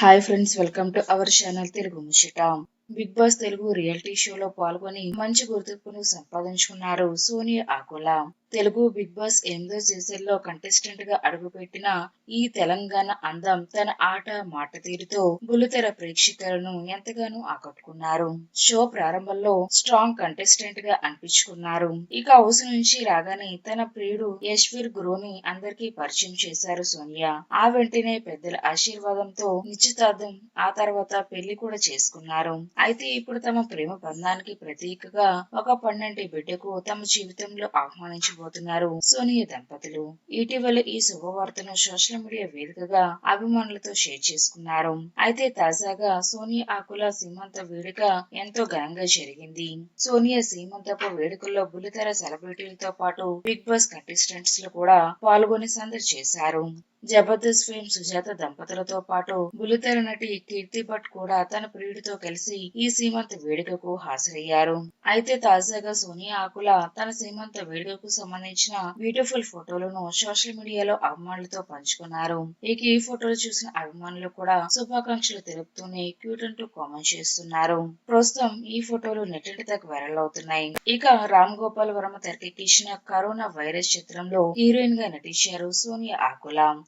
Hi friends welcome to our channel Telugu ముచ్చట Bigg Boss Telugu reality షోలో పాల్గొని మంచి గుర్తింపును సంపాదించుకున్నారు సోనియా ఆకుల తెలుగు బిగ్ బాస్ ఎనిమిదో సీజన్లో కంటెస్టెంట్గా అడుగుపెట్టిన ఈ తెలంగాణ అందం తన ఆట మాట తీరుతో బుల్లితెర ప్రేక్షకులను ఎంతగానో ఆకట్టుకున్నారు. షో ప్రారంభంలో స్ట్రాంగ్ కంటెస్టెంట్గా అనిపించుకున్నారు. ఇక హౌస్ నుంచి రాగానే తన ప్రియుడు యశ్వీర్ గురువుని అందరికీ పరిచయం చేశారు సోనియా. ఆ వెంటనే పెద్దల ఆశీర్వాదంతో నిశ్చితార్థం ఆ తర్వాత పెళ్ళి కూడా చేసుకున్నారు. అయితే ఇప్పుడు తమ ప్రేమ బంధానికి ప్రతీకగా ఒక పన్నెండు బిడ్డకు తమ జీవితంలో ఆహ్వానించబోతున్నారు సోనియా దంపతులు ఇటీవల ఈ శుభవార్తను సోషల్ మీడియా వేదికగా అభిమానులతో షేర్ చేసుకున్నారు. అయితే తాజాగా సోనియా ఆకుల సీమంత వేడుక ఎంతో ఘనంగా జరిగింది. సోనియా సీమంతపు వేడుకల్లో బుల్లితెర సెలబ్రిటీలతో పాటు బిగ్ బాస్ కంటెస్టెంట్స్లో కూడా పాల్గొని సందడి చేశారు. జబర్దస్త్ ఫేమ్ సుజాత దంపతులతో పాటు బుల్లితెర నటి కీర్తి భట్ కూడా తన ప్రియుడితో కలిసి ఈ సీమంత వేడుకకు హాజరయ్యారు. అయితే తాజాగా సోనియా ఆకుల తన సీమంత వేడుకకు సంబంధించిన బ్యూటిఫుల్ ఫోటోలను సోషల్ మీడియాలో అభిమానులతో పంచుకున్నారు. ఇక ఈ ఫోటోలు చూసిన అభిమానులు కూడా శుభాకాంక్షలు తెలుపుతూనే క్యూట్ అంటూ కామెంట్ చేస్తున్నారు. ప్రస్తుతం ఈ ఫోటోలు నెట్టింటి తగ్గ వైరల్ అవుతున్నాయి. ఇక రామ్ గోపాల్ వర్మ తెరకెక్కించిన కరోనా వైరస్ చిత్రంలో హీరోయిన్గా నటించారు సోనియా ఆకుల.